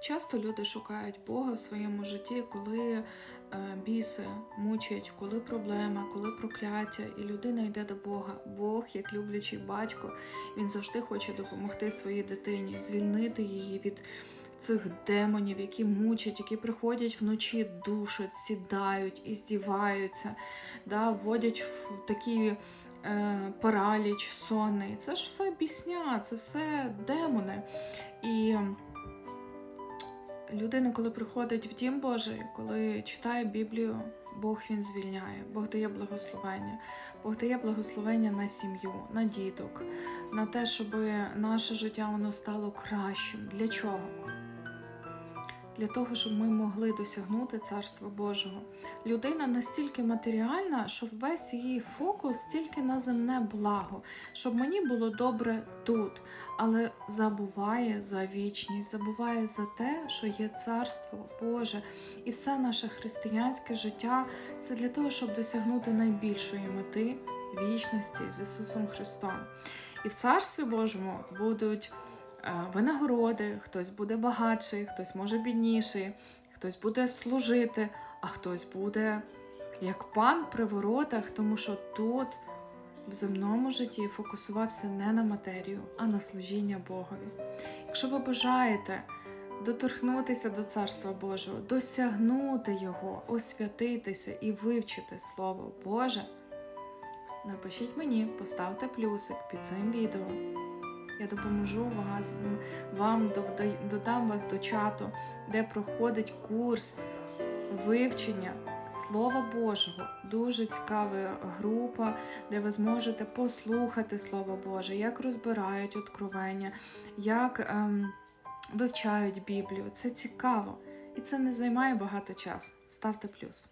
Часто люди шукають Бога в своєму житті, коли е, біси мучать, коли проблема, коли прокляття, і людина йде до Бога. Бог, як люблячий батько, він завжди хоче допомогти своїй дитині, звільнити її від цих демонів, які мучать, які приходять вночі, душать, сідають і здіваються, да, вводять в такі е, параліч, сонний. Це ж все бісня, це все демони. І людина, коли приходить в дім Божий, коли читає Біблію, Бог він звільняє, Бог дає благословення, Бог дає благословення на сім'ю, на діток, на те, щоб наше життя воно стало кращим. Для чого? Для того, щоб ми могли досягнути Царства Божого. Людина настільки матеріальна, що весь її фокус тільки на земне благо, щоб мені було добре тут, але забуває за вічність, забуває за те, що є Царство Боже, і все наше християнське життя це для того, щоб досягнути найбільшої мети вічності з Ісусом Христом. І в Царстві Божому будуть винагороди, хтось буде багатший, хтось може бідніший, хтось буде служити, а хтось буде як пан при воротах, тому що тут в земному житті фокусувався не на матерію, а на служіння Богові. Якщо ви бажаєте доторкнутися до Царства Божого, досягнути Його, освятитися і вивчити Слово Боже, напишіть мені, поставте плюсик під цим відео. Я допоможу вас, вам додам вас до чату, де проходить курс вивчення Слова Божого. Дуже цікава група, де ви зможете послухати Слово Боже, як розбирають откровення, як ем, вивчають Біблію. Це цікаво і це не займає багато часу. Ставте плюс.